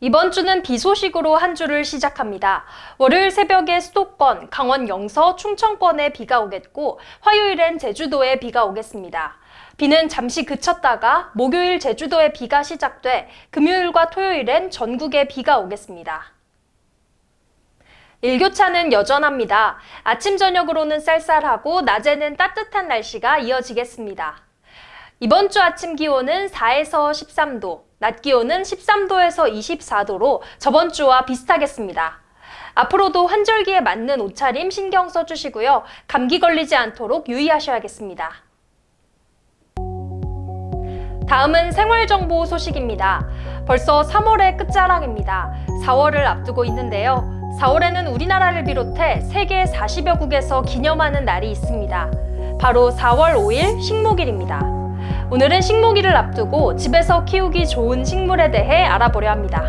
이번 주는 비 소식으로 한 주를 시작합니다. 월요일 새벽에 수도권, 강원 영서, 충청권에 비가 오겠고, 화요일엔 제주도에 비가 오겠습니다. 비는 잠시 그쳤다가 목요일 제주도에 비가 시작돼 금요일과 토요일엔 전국에 비가 오겠습니다. 일교차는 여전합니다. 아침 저녁으로는 쌀쌀하고 낮에는 따뜻한 날씨가 이어지겠습니다. 이번 주 아침 기온은 4에서 13도, 낮 기온은 13도에서 24도로 저번 주와 비슷하겠습니다. 앞으로도 환절기에 맞는 옷차림 신경 써주시고요. 감기 걸리지 않도록 유의하셔야겠습니다. 다음은 생활정보 소식입니다. 벌써 3월의 끝자락입니다. 4월을 앞두고 있는데요. 4월에는 우리나라를 비롯해 세계 40여 국에서 기념하는 날이 있습니다. 바로 4월 5일 식목일입니다. 오늘은 식목일을 앞두고 집에서 키우기 좋은 식물에 대해 알아보려 합니다.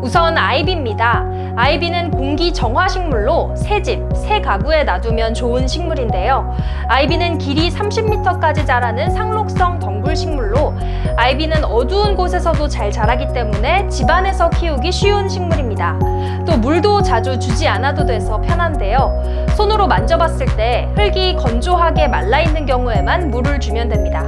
우선 아이비입니다. 아이비는 공기 정화 식물로 새 집, 새 가구에 놔두면 좋은 식물인데요. 아이비는 길이 30m까지 자라는 상록성 덩굴 식물로 아이비는 어두운 곳에서도 잘 자라기 때문에 집안에서 키우기 쉬운 식물입니다. 또 물도 자주 주지 않아도 돼서 편한데요. 손으로 만져봤을 때 흙이 건조하게 말라 있는 경우에만 물을 주면 됩니다.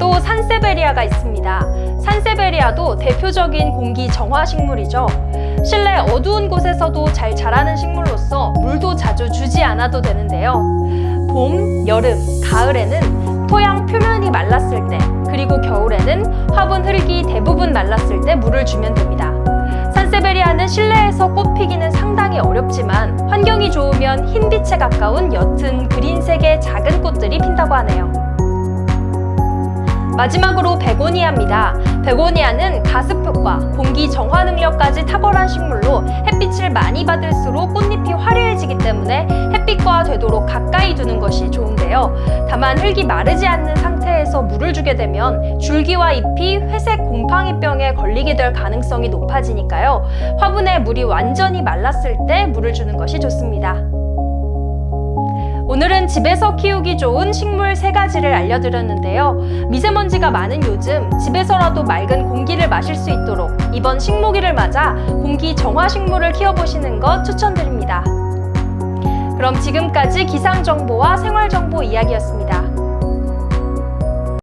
또 산세베리아가 있습니다. 산세베리아도 대표적인 공기 정화 식물이죠. 실내 어두운 곳에서도 잘 자라는 식물로서 물도 자주 주지 않아도 되는데요. 봄, 여름, 가을에는 토양 표면이 말랐을 때, 그리고 겨울에는 화분 흙이 대부분 말랐을 때 물을 주면 됩니다. 산세베리아는 실내에서 꽃 피기는 상당히 어렵지만 환경이 좋으면 흰빛에 가까운 옅은 그린색의 작은 꽃들이 핀다고 하네요. 마지막으로 베고니아입니다. 베고니아는 가습 효과, 공기 정화 능력까지 탁월한 식물로 햇빛을 많이 받을수록 꽃잎이 화려해지기 때문에 햇빛과 되도록 가까이 두는 것이 좋은데요. 다만 흙이 마르지 않는 상태에서 물을 주게 되면 줄기와 잎이 회색 곰팡이병에 걸리게 될 가능성이 높아지니까요. 화분에 물이 완전히 말랐을 때 물을 주는 것이 좋습니다. 오늘은 집에서 키우기 좋은 식물 세 가지를 알려드렸는데요. 미세먼지가 많은 요즘 집에서라도 맑은 공기를 마실 수 있도록 이번 식목일을 맞아 공기 정화 식물을 키워보시는 것 추천드립니다. 그럼 지금까지 기상정보와 생활정보 이야기였습니다.